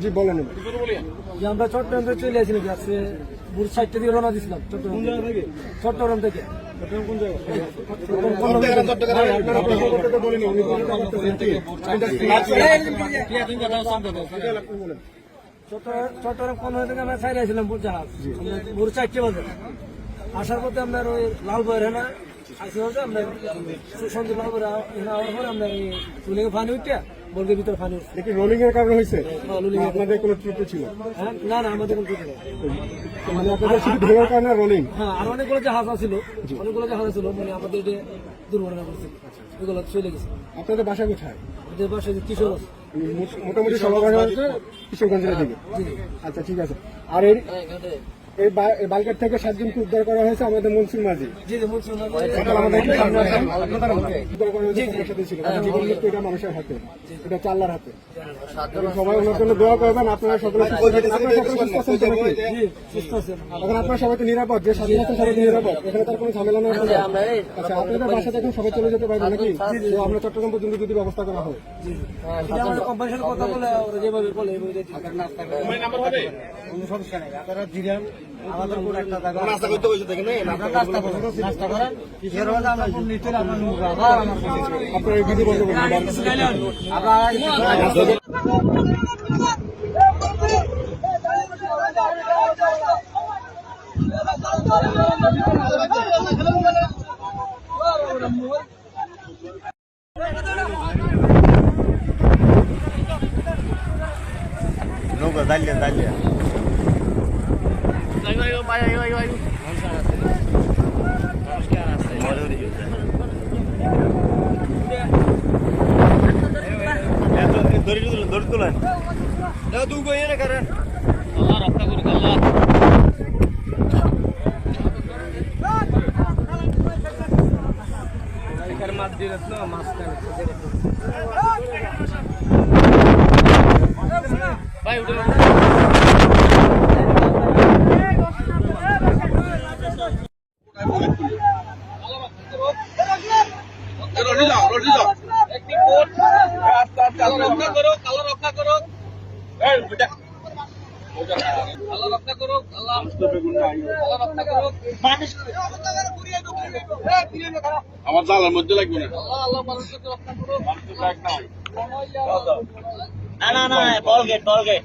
জি বলেন। যে আমরা চট্টগ্রাম থেকে চলে আসছিলাম যে আজকে বুর সাইডটা দিয়ে রওনা দিছিলাম চট্টগ্রাম থেকে? চট্টগ্রাম থেকে। চট্টগ্রাম- কোন থেকে। আমরা সাইড আসছিলাম জাহাজ চারটে বাজে আসার পথে আমরা ওই লাল বয়ের হেনা আসি হচ্ছে আমরা সন্ধ্যে লাল বয়ের পরে আমরা বর্গের ভিতরে উঠছে রোলিং এর কারণে হয়েছে? rolling আপনাদের কোনো ত্রুটি ছিল? হ্যাঁ না না আমাদের কোনো কিছু নেই। মানে আপনাদের শুধু ঢেউয়ের কারণে রোলিং হ্যাঁ আর অনেকগুলো জাহাজ অনেকগুলো জাহাজ ছিল মানে আমাদের এটা দুর্ঘটনা করছে এগুলো চলে গেছে। আপনাদের বাসা কোথায়? যে কিশোর আছে, মোট- মোটামুটি সবার হচ্ছে কিশোরগঞ্জের দিকে। আচ্ছা ঠিক আছে। আর এই এই বা- থেকে সাতজনকে উদ্ধার করা হয়েছে আমাদের মনসুর মাঝি? উদ্ধার করা হয়েছে ছিল। কারণ জীবন মৃত্যু এটা মানুষের হাতে। এটা চাল্লার হাতে। সবাই ওনার জন্য দোয়া করবেন। আপনারা সকলে সুস্থ আছেন। আপনারা এখন আপনারা সবাই তো নিরাপদ। যে স্বাধীনতা সবাই নিরাপদ। এখানে তার কোনো ঝামেলা নেই। আচ্ছা আপনাদের বাসা থেকে সবাই চলে যেতে পারবেন নাকি? তো আমরা চট্টগ্রাম পর্যন্ত যদি ব্যবস্থা করা হয়। কোম্পানির সাথে কথা বলে ওরা যেভাবে বলে এইভাবে দিয়ে দিবে। আপনারা এই বিধি বন্ধ করবেন নৌকা দাঁড়িয়ে দাঁড়িয়ে দড়ি তুলেন দড়ি তুলেন দুগো এনে করেন আমার জালার মধ্যে লাগবে না। না না না বল গেট বল গেট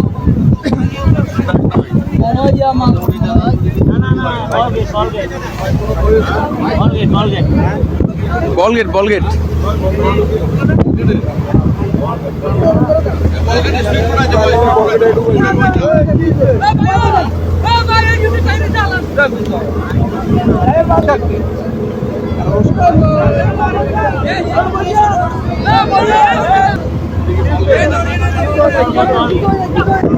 বল গেট Hey,